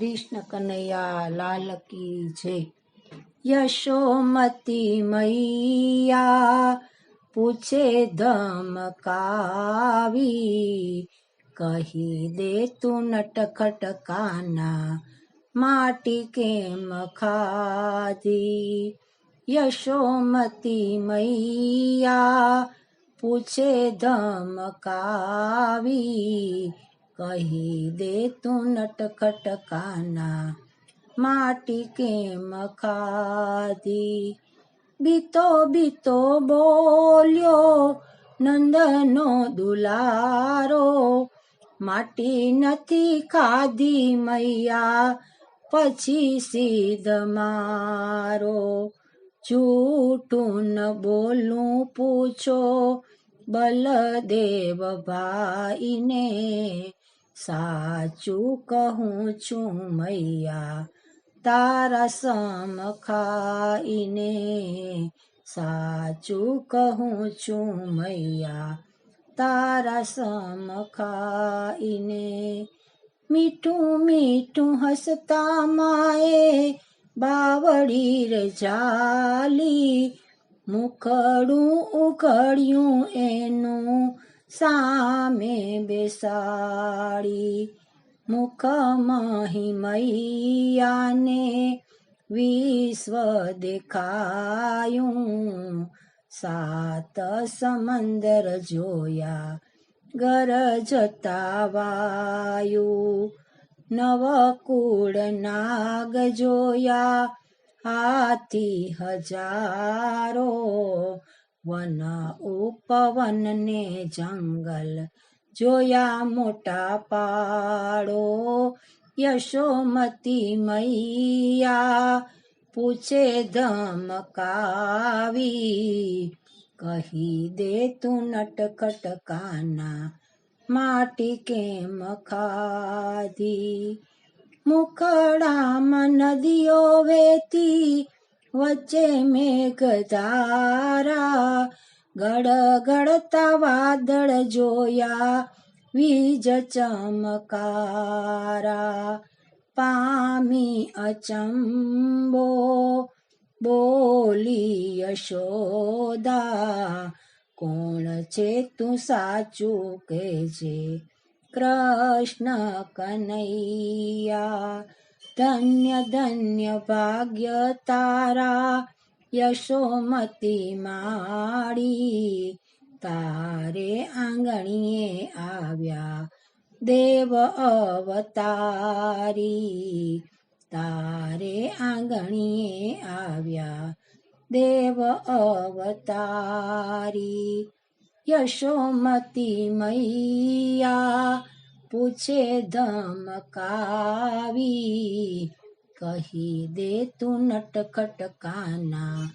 કૃષ્ણ કનૈયા લાલ કી છે યશોમતી મૈયા પૂછે ધમકાવી કહી દે તું નટખટ કાના માટી કેમ ખાધી? યશોમતી મૈયા પૂછે ધમકાવી કહી દે તું નટખટ કાના, માટી કેમ ખાધી? બીતો બીતો બોલ્યો, નંદનો દુલારો, માટી નથી ખાધી મૈયા, પછી સીધ મારો. જૂઠું ન બોલું પૂછો, બલદેવ ભાઈને સાચું કહું છું મૈયા, તારા સમ ખાઈને. સાચું કહું છું મૈયા, તારા સમ ખાઈને. મીઠું મીઠું હસતા માએ બાવડી રજાલી જાલી મુખડું ઉઘડ્યું એનું સામે બેસાડી મુખમાં મૈયાને વિશ્વ દેખાયું. સાત સમંદર જોયા ગરજતા વાયુ નવકુળ નાગ જોયા, હાથી હજારો વન ઉપવન ને જંગલ જોયા મોટા પાડો. યશોમતી મૈયા પૂછે ધમકાવી કહી દે તું નટખટ કાના માટી કેમ ખાધી? મુખડામાં નદીઓ વેતી વચ્ચે મેઘ ધારા ગડગડતા વાદળ જોયા, વીજ ચમકારા, પામી અચંબો, બોલી યશોદા, કોણ છે તું સાચું કહેજે, કૃષ્ણ કનૈયા ધન્ય ધન્ય ભાગ્ય તારા યશોમતી માળી તારે આંગણીએ આવ્યા દેવ અવતારી તારે આંગણીએ આવ્યા દેવ અવતારી યશોમતી મૈયા પૂછે ધમકાવી. કહી દે તું નટખટ કાના,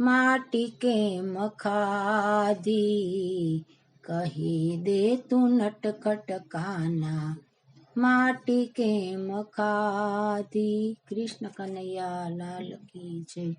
માટી કેમ ખાધી? કહી દે તું નટખટ કાના, માટી કેમ ખાધી? કૃષ્ણ કનૈયા લાલ કી જય.